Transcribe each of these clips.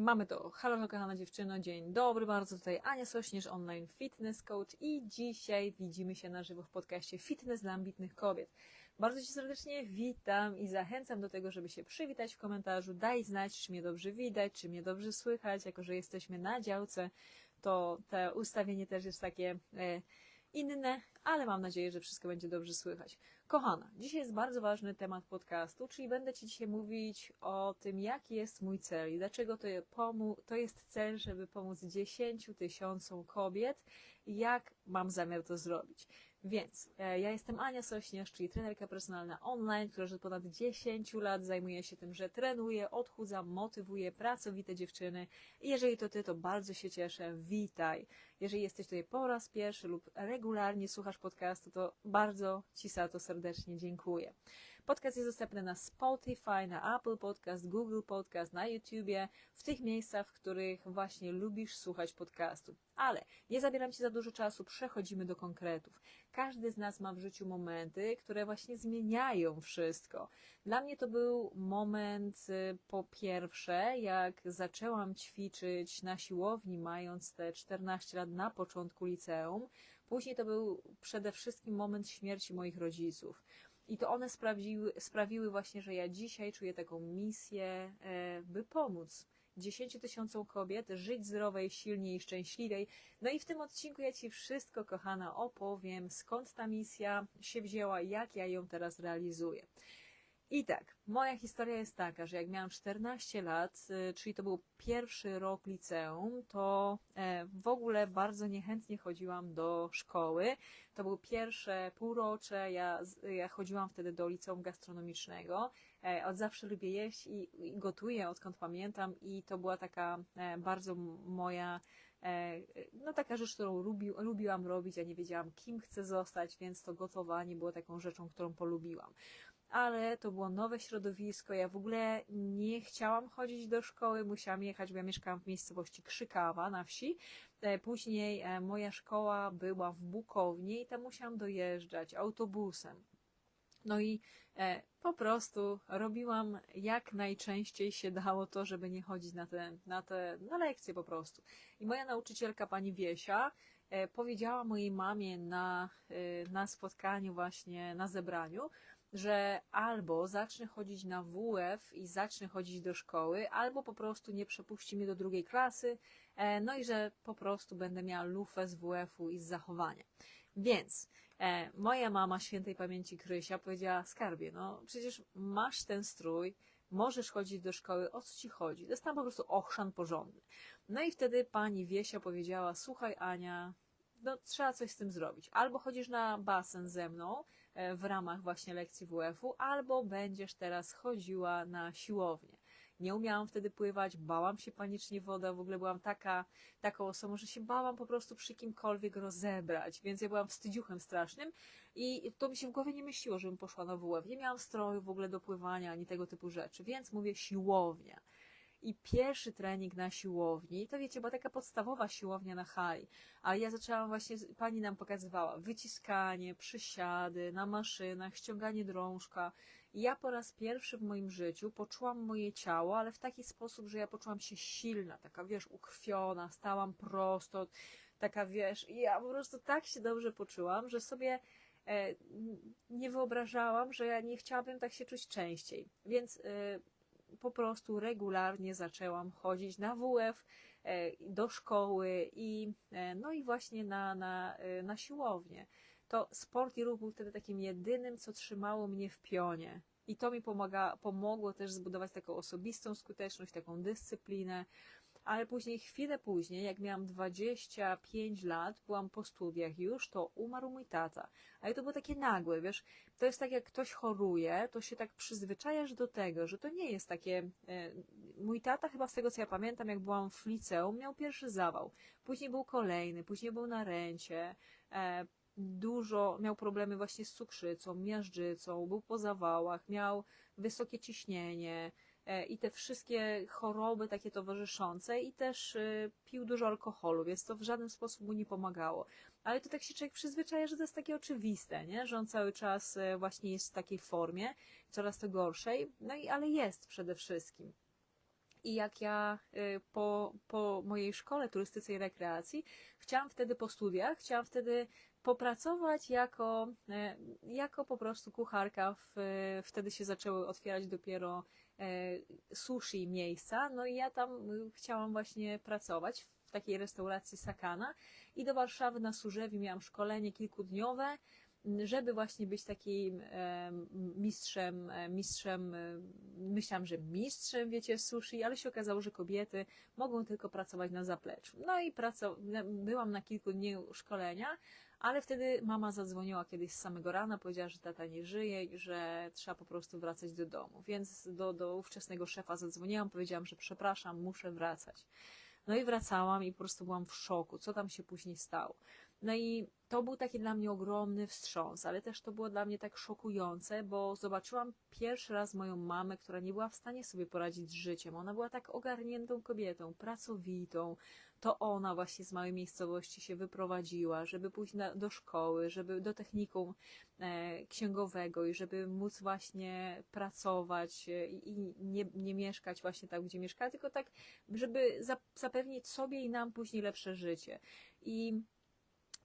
Mamy to. Halo, kochana dziewczyno, dzień dobry bardzo. Tutaj Ania Sośnierz, online fitness coach i dzisiaj widzimy się na żywo w podcaście Fitness dla ambitnych kobiet. Bardzo Cię serdecznie witam i zachęcam do tego, żeby się przywitać w komentarzu. Daj znać, czy mnie dobrze widać, czy mnie dobrze słychać. Jako, że jesteśmy na działce, to to ustawienie też jest takie e, inne, ale mam nadzieję, że wszystko będzie dobrze słychać. Kochana, dzisiaj jest bardzo ważny temat podcastu, czyli będę Ci dzisiaj mówić o tym, jaki jest mój cel i dlaczego to, je- to jest cel, żeby pomóc 10 tysiącom kobiet i jak mam zamiar to zrobić. Więc e, ja jestem Ania Sośnierz, czyli trenerka personalna online, która już od ponad 10 lat zajmuje się tym, że trenuję, odchudzam, motywuję pracowite dziewczyny. I jeżeli to Ty, to bardzo się cieszę. Witaj. Jeżeli jesteś tutaj po raz pierwszy lub regularnie słuchasz podcastu, to bardzo Ci za to serdecznie dziękuję. Podcast jest dostępny na Spotify, na Apple Podcast, Google Podcast, na YouTubie, w tych miejscach, w których właśnie lubisz słuchać podcastu. Ale nie zabieram Ci za dużo czasu, przechodzimy do konkretów. Każdy z nas ma w życiu momenty, które właśnie zmieniają wszystko. Dla mnie to był moment y, po pierwsze, jak zaczęłam ćwiczyć na siłowni, mając te 14 lat na początku liceum. Później to był przede wszystkim moment śmierci moich rodziców. I to one sprawiły, sprawiły właśnie, że ja dzisiaj czuję taką misję, e, by pomóc 10 tysiącom kobiet żyć zdrowej, silniej i szczęśliwej. No i w tym odcinku ja Ci wszystko, kochana, opowiem, skąd ta misja się wzięła, jak ja ją teraz realizuję. I tak, moja historia jest taka, że jak miałam 14 lat, y, czyli to był pierwszy rok liceum, to e, w ogóle bardzo niechętnie chodziłam do szkoły. To było pierwsze półrocze, ja, ja chodziłam wtedy do liceum gastronomicznego. E, Od zawsze lubię jeść i, i gotuję, odkąd pamiętam i to była taka e, bardzo moja no taka rzecz, którą lubi, lubiłam robić, ja nie wiedziałam kim chcę zostać, więc to gotowanie było taką rzeczą, którą polubiłam ale to było nowe środowisko. Ja w ogóle nie chciałam chodzić do szkoły, musiałam jechać, bo ja mieszkałam w miejscowości Krzykawa na wsi. E, Później e, moja szkoła była w Bukowni i tam musiałam dojeżdżać autobusem. No i e, po prostu robiłam jak najczęściej się dało to, żeby nie chodzić na te, na te na lekcje po prostu. I moja nauczycielka, pani Wiesia, powiedziała mojej mamie na, na spotkaniu właśnie, na zebraniu, że albo zacznę chodzić na WF i zacznę chodzić do szkoły, albo po prostu nie przepuści mnie do drugiej klasy, e, no i że po prostu będę miała lufę z WF-u i z zachowania. Więc e, moja mama świętej pamięci Krysia powiedziała, skarbie, no przecież masz ten strój, możesz chodzić do szkoły, o co ci chodzi? To jest tam po prostu ochrzan porządny. No i wtedy pani Wiesia powiedziała, słuchaj Ania, no trzeba coś z tym zrobić. Albo chodzisz na basen ze mną w ramach właśnie lekcji WF-u, albo będziesz teraz chodziła na siłownię. Nie umiałam wtedy pływać, bałam się panicznie woda, w ogóle byłam taka, taką osobą, że się bałam po prostu przy kimkolwiek rozebrać, więc ja byłam wstydziuchem strasznym i to mi się w głowie nie myśliło, żebym poszła na WF. Nie miałam stroju w ogóle do pływania, ani tego typu rzeczy, więc mówię siłownia. I pierwszy trening na siłowni, to wiecie, była taka podstawowa siłownia na hali, ale ja zaczęłam właśnie, pani nam pokazywała wyciskanie, przysiady na maszynach, ściąganie drążka. I ja po raz pierwszy w moim życiu poczułam moje ciało, ale w taki sposób, że ja poczułam się silna, taka wiesz, ukrwiona, stałam prosto, taka wiesz, i ja po prostu tak się dobrze poczułam, że sobie e, nie wyobrażałam, że ja nie chciałabym tak się czuć częściej. Więc e, po prostu regularnie zaczęłam chodzić na WF, e, do szkoły i e, no i właśnie na, na, e, na siłownię. To sport i ruch był wtedy takim jedynym, co trzymało mnie w pionie. I to mi pomaga, pomogło też zbudować taką osobistą skuteczność, taką dyscyplinę. Ale później, chwilę później, jak miałam 25 lat, byłam po studiach już, to umarł mój tata. Ale to było takie nagłe, wiesz, to jest tak jak ktoś choruje, to się tak przyzwyczajasz do tego, że to nie jest takie... E, mój tata chyba z tego co ja pamiętam, jak byłam w liceum, miał pierwszy zawał. Później był kolejny, później był na ręcie. E, dużo, miał problemy właśnie z cukrzycą, miażdżycą, był po zawałach, miał wysokie ciśnienie i te wszystkie choroby takie towarzyszące i też e, pił dużo alkoholu, więc to w żaden sposób mu nie pomagało. Ale to tak się człowiek przyzwyczaja, że to jest takie oczywiste, nie? że on cały czas e, właśnie jest w takiej formie, coraz to gorszej, no i ale jest przede wszystkim. I jak ja y, po, po mojej szkole turystyce i rekreacji, chciałam wtedy po studiach, chciałam wtedy popracować jako, e, jako po prostu kucharka. W, wtedy się zaczęły otwierać dopiero e, sushi miejsca, no i ja tam y, chciałam właśnie pracować w takiej restauracji Sakana i do Warszawy na Służewi miałam szkolenie kilkudniowe, żeby właśnie być takim e, mistrzem, mistrzem, myślałam, że mistrzem, wiecie, sushi, ale się okazało, że kobiety mogą tylko pracować na zapleczu. No i praco- byłam na kilku dni szkolenia, ale wtedy mama zadzwoniła kiedyś z samego rana, powiedziała, że tata nie żyje i że trzeba po prostu wracać do domu. Więc do, do ówczesnego szefa zadzwoniłam, powiedziałam, że przepraszam, muszę wracać. No i wracałam i po prostu byłam w szoku, co tam się później stało. No i to był taki dla mnie ogromny wstrząs, ale też to było dla mnie tak szokujące, bo zobaczyłam pierwszy raz moją mamę, która nie była w stanie sobie poradzić z życiem. Ona była tak ogarniętą kobietą, pracowitą. To ona właśnie z małej miejscowości się wyprowadziła, żeby pójść na, do szkoły, żeby do technikum e, księgowego i żeby móc właśnie pracować e, i nie, nie mieszkać właśnie tak, gdzie mieszka, tylko tak, żeby zapewnić sobie i nam później lepsze życie. I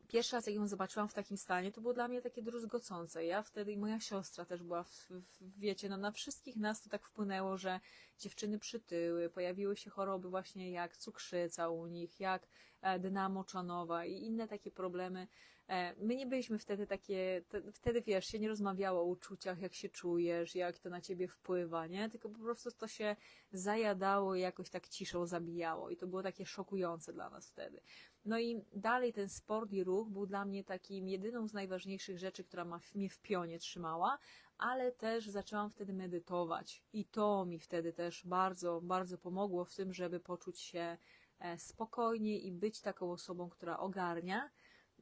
pierwszy raz jak ją zobaczyłam w takim stanie, to było dla mnie takie druzgocące. Ja wtedy i moja siostra też była, w, w, wiecie, no na wszystkich nas to tak wpłynęło, że dziewczyny przytyły, pojawiły się choroby właśnie jak cukrzyca u nich, jak e, dna moczanowa i inne takie problemy. E, my nie byliśmy wtedy takie, wtedy wiesz, się nie rozmawiało o uczuciach, jak się czujesz, jak to na ciebie wpływa, nie? Tylko po prostu to się zajadało i jakoś tak ciszą zabijało i to było takie szokujące dla nas wtedy. No i dalej ten sport i ruch był dla mnie takim jedyną z najważniejszych rzeczy, która ma, mnie w pionie trzymała, ale też zaczęłam wtedy medytować i to mi wtedy też bardzo, bardzo pomogło w tym, żeby poczuć się e, spokojnie i być taką osobą, która ogarnia,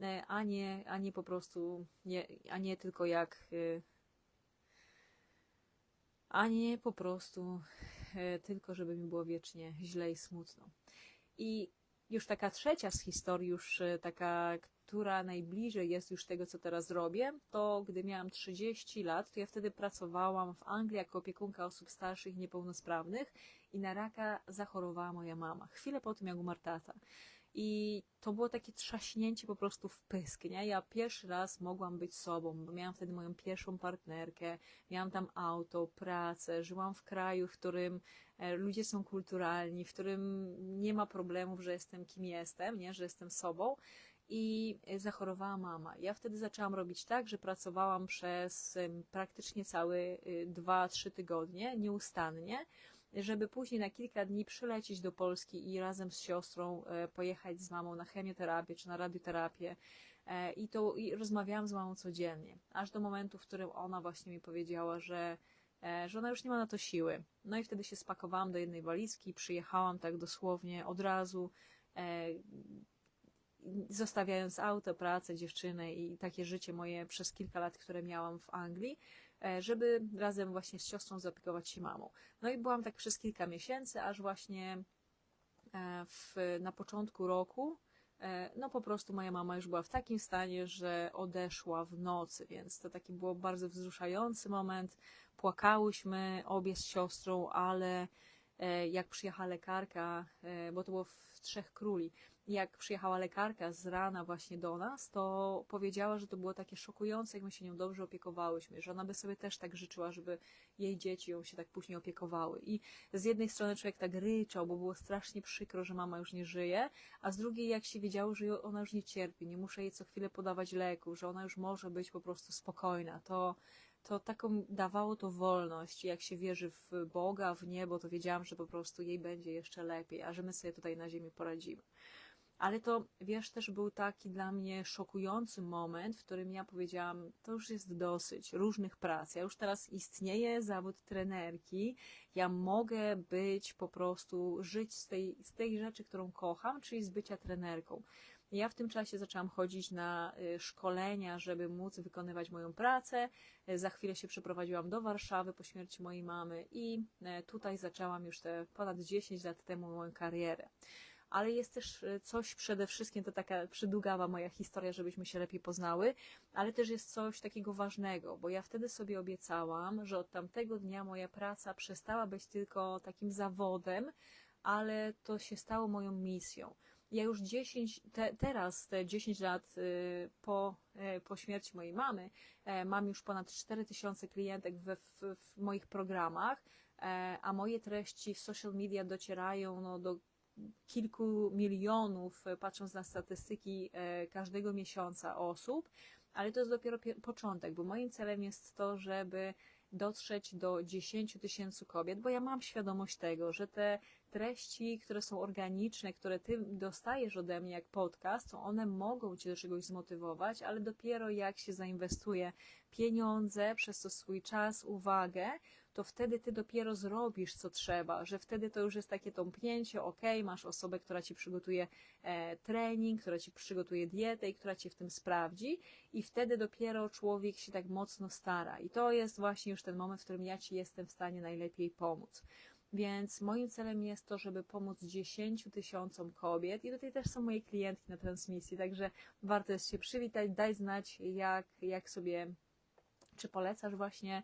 e, a nie, a nie po prostu, nie, a nie tylko jak, e, a nie po prostu tylko, żeby mi było wiecznie źle i smutno. I już taka trzecia z historii, już e, taka, która najbliżej jest już tego, co teraz robię, to gdy miałam 30 lat, to ja wtedy pracowałam w Anglii jako opiekunka osób starszych i niepełnosprawnych i na raka zachorowała moja mama. Chwilę po tym, jak umarł tata. I to było takie trzaśnięcie po prostu w pysk, nie? Ja pierwszy raz mogłam być sobą, bo miałam wtedy moją pierwszą partnerkę, miałam tam auto, pracę, żyłam w kraju, w którym e, ludzie są kulturalni, w którym nie ma problemów, że jestem kim jestem, nie? Że jestem sobą. I zachorowała mama. Ja wtedy zaczęłam robić tak, że pracowałam przez praktycznie całe 2-3 y, tygodnie, nieustannie żeby później na kilka dni przylecieć do Polski i razem z siostrą e, pojechać z mamą na chemioterapię czy na radioterapię. E, I to i rozmawiałam z mamą codziennie, aż do momentu, w którym ona właśnie mi powiedziała, że, e, że ona już nie ma na to siły. No i wtedy się spakowałam do jednej walizki, przyjechałam tak dosłownie od razu, zostawiając auto, pracę, dziewczynę i takie życie moje przez kilka lat, które miałam w Anglii. E, żeby razem właśnie z siostrą zaopiekować się mamą. No i byłam tak przez kilka miesięcy, aż właśnie e, w, na początku roku, e, no po prostu moja mama już była w takim stanie, że odeszła w nocy, więc to taki był bardzo wzruszający moment. Płakałyśmy obie z siostrą, ale jak przyjechała lekarka, bo to było w Trzech Króli, jak przyjechała lekarka z rana właśnie do nas, to powiedziała, że to było takie szokujące, jak my się nią dobrze opiekowałyśmy, że ona by sobie też tak życzyła, żeby jej dzieci ją się tak później opiekowały. I z jednej strony człowiek tak ryczał, bo było strasznie przykro, że mama już nie żyje, a z drugiej jak się wiedziało, że ona już nie cierpi, nie muszę jej co chwilę podawać leków, że ona już może być po prostu spokojna, to to taką dawało to wolność. Jak się wierzy w Boga, w niebo, to wiedziałam, że po prostu jej będzie jeszcze lepiej, a że my sobie tutaj na ziemi poradzimy. Ale to, wiesz, też był taki dla mnie szokujący moment, w którym ja powiedziałam, to już jest dosyć różnych prac. Ja już teraz istnieje zawód trenerki. Ja mogę być po prostu, żyć z tej, z tej rzeczy, którą kocham, czyli z bycia trenerką. Ja w tym czasie zaczęłam chodzić na y, szkolenia, żeby móc wykonywać moją pracę. Y, za chwilę się przeprowadziłam do Warszawy po śmierci mojej mamy i y, tutaj zaczęłam już te ponad 10 lat temu moją karierę ale jest też coś przede wszystkim, to taka przydługawa moja historia, żebyśmy się lepiej poznały, ale też jest coś takiego ważnego, bo ja wtedy sobie obiecałam, że od tamtego dnia moja praca przestała być tylko takim zawodem, ale to się stało moją misją. Ja już 10, te, teraz, te 10 lat y, po, y, po śmierci mojej mamy, y, mam już ponad 4000 klientek w, w, w moich programach, e, a moje treści w social media docierają no, do kilku milionów, e, patrząc na statystyki e, każdego miesiąca osób, ale to jest dopiero początek, bo moim celem jest to, żeby dotrzeć do 10 tysięcy kobiet, bo ja mam świadomość tego, że te treści, które są organiczne, które ty dostajesz ode mnie jak podcast, to one mogą cię do czegoś zmotywować, ale dopiero jak się zainwestuje pieniądze, przez to swój czas, uwagę, to wtedy ty dopiero zrobisz, co trzeba, że wtedy to już jest takie tąpnięcie, ok, masz osobę, która ci przygotuje e, trening, która ci przygotuje dietę i która cię w tym sprawdzi i wtedy dopiero człowiek się tak mocno stara. I to jest właśnie już ten moment, w którym ja ci jestem w stanie najlepiej pomóc. Więc moim celem jest to, żeby pomóc 10 tysiącom kobiet i tutaj też są moje klientki na transmisji, także warto jest się przywitać, daj znać, jak, jak sobie, czy polecasz właśnie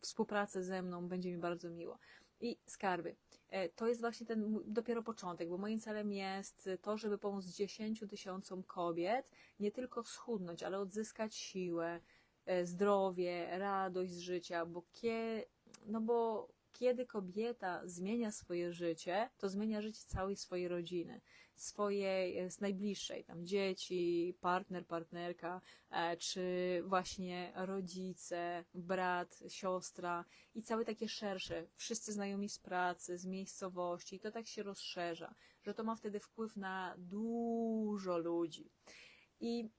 współpracę ze mną, będzie mi bardzo miło. I skarby. E, to jest właśnie ten dopiero początek, bo moim celem jest to, żeby pomóc 10 tysiącom kobiet nie tylko schudnąć, ale odzyskać siłę, e, zdrowie, radość z życia, bo kie, no bo kiedy kobieta zmienia swoje życie, to zmienia życie całej swojej rodziny, swojej e, z najbliższej, tam dzieci, partner, partnerka, e, czy właśnie rodzice, brat, siostra i całe takie szersze, wszyscy znajomi z pracy, z miejscowości, i to tak się rozszerza, że to ma wtedy wpływ na dużo ludzi. I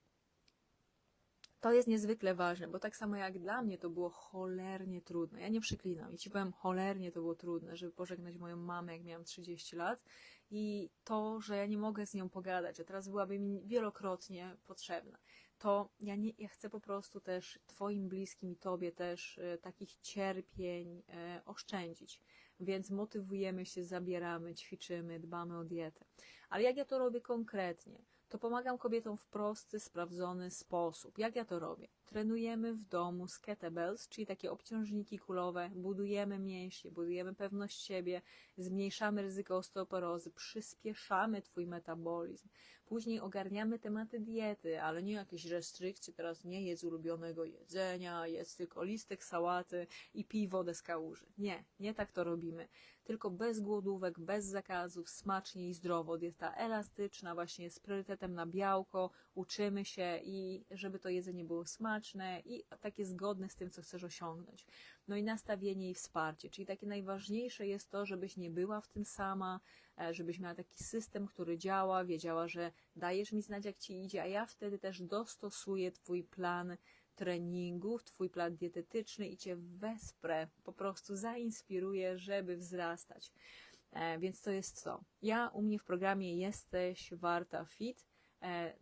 to jest niezwykle ważne, bo tak samo jak dla mnie to było cholernie trudne. Ja nie przyklinam i ci powiem, cholernie to było trudne, żeby pożegnać moją mamę, jak miałam 30 lat i to, że ja nie mogę z nią pogadać, a teraz byłaby mi wielokrotnie potrzebna. To ja, nie, ja chcę po prostu też Twoim bliskim i Tobie też e, takich cierpień e, oszczędzić. Więc motywujemy się, zabieramy, ćwiczymy, dbamy o dietę. Ale jak ja to robię konkretnie? To pomagam kobietom w prosty, sprawdzony sposób. Jak ja to robię? Trenujemy w domu z kettlebells, czyli takie obciążniki kulowe, budujemy mięśnie, budujemy pewność siebie, zmniejszamy ryzyko osteoporozy, przyspieszamy Twój metabolizm. Później ogarniamy tematy diety, ale nie jakieś restrykcje, teraz nie jedz ulubionego jedzenia, jedz tylko listek sałaty i pij wodę z kałuży. Nie, nie tak to robimy tylko bez głodówek, bez zakazów, smacznie i zdrowo. Dieta elastyczna właśnie jest priorytetem na białko, uczymy się i żeby to jedzenie było smaczne i takie zgodne z tym, co chcesz osiągnąć. No i nastawienie i wsparcie, czyli takie najważniejsze jest to, żebyś nie była w tym sama, e, żebyś miała taki system, który działa, wiedziała, że dajesz mi znać, jak ci idzie, a ja wtedy też dostosuję Twój plan treningów, Twój plan dietetyczny i Cię wesprę, po prostu zainspiruję, żeby wzrastać. E, więc to jest to. Ja u mnie w programie Jesteś Warta Fit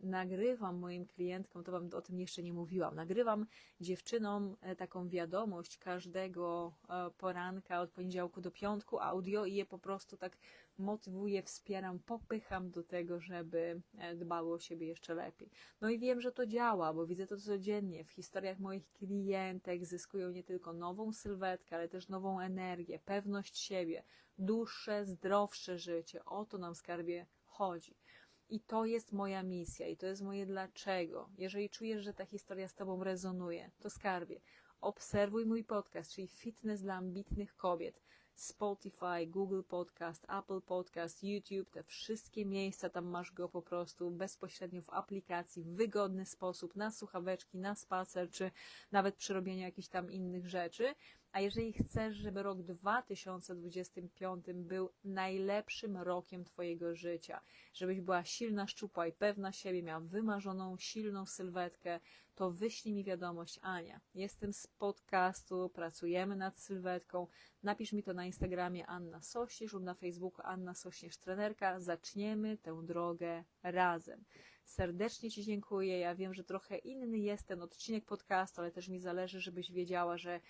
nagrywam moim klientkom, to Wam o tym jeszcze nie mówiłam, nagrywam dziewczynom e, taką wiadomość każdego e, poranka od poniedziałku do piątku audio i je po prostu tak motywuję, wspieram, popycham do tego, żeby e, dbały o siebie jeszcze lepiej. No i wiem, że to działa, bo widzę to codziennie. W historiach moich klientek zyskują nie tylko nową sylwetkę, ale też nową energię, pewność siebie, dłuższe, zdrowsze życie. O to nam skarbie chodzi. I to jest moja misja, i to jest moje dlaczego. Jeżeli czujesz, że ta historia z Tobą rezonuje, to skarbie. Obserwuj mój podcast, czyli Fitness dla ambitnych kobiet. Spotify, Google Podcast, Apple Podcast, YouTube, te wszystkie miejsca, tam masz go po prostu bezpośrednio w aplikacji, w wygodny sposób, na słuchaweczki, na spacer, czy nawet przy robieniu jakichś tam innych rzeczy. A jeżeli chcesz, żeby rok 2025 był najlepszym rokiem Twojego życia, żebyś była silna, szczupła i pewna siebie, miała wymarzoną, silną sylwetkę, to wyślij mi wiadomość, Ania, jestem z podcastu, pracujemy nad sylwetką, napisz mi to na Instagramie Anna Sośnierz lub na Facebooku Anna Sośnierz Trenerka, zaczniemy tę drogę razem. Serdecznie Ci dziękuję. Ja wiem, że trochę inny jest ten odcinek podcastu, ale też mi zależy, żebyś wiedziała, że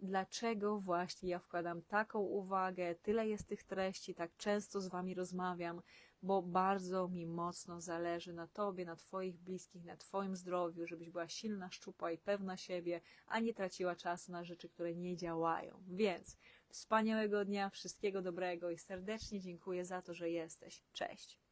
dlaczego właśnie ja wkładam taką uwagę, tyle jest tych treści, tak często z Wami rozmawiam, bo bardzo mi mocno zależy na Tobie, na Twoich bliskich, na Twoim zdrowiu, żebyś była silna, szczupła i pewna siebie, a nie traciła czasu na rzeczy, które nie działają. Więc wspaniałego dnia, wszystkiego dobrego i serdecznie dziękuję za to, że jesteś. Cześć!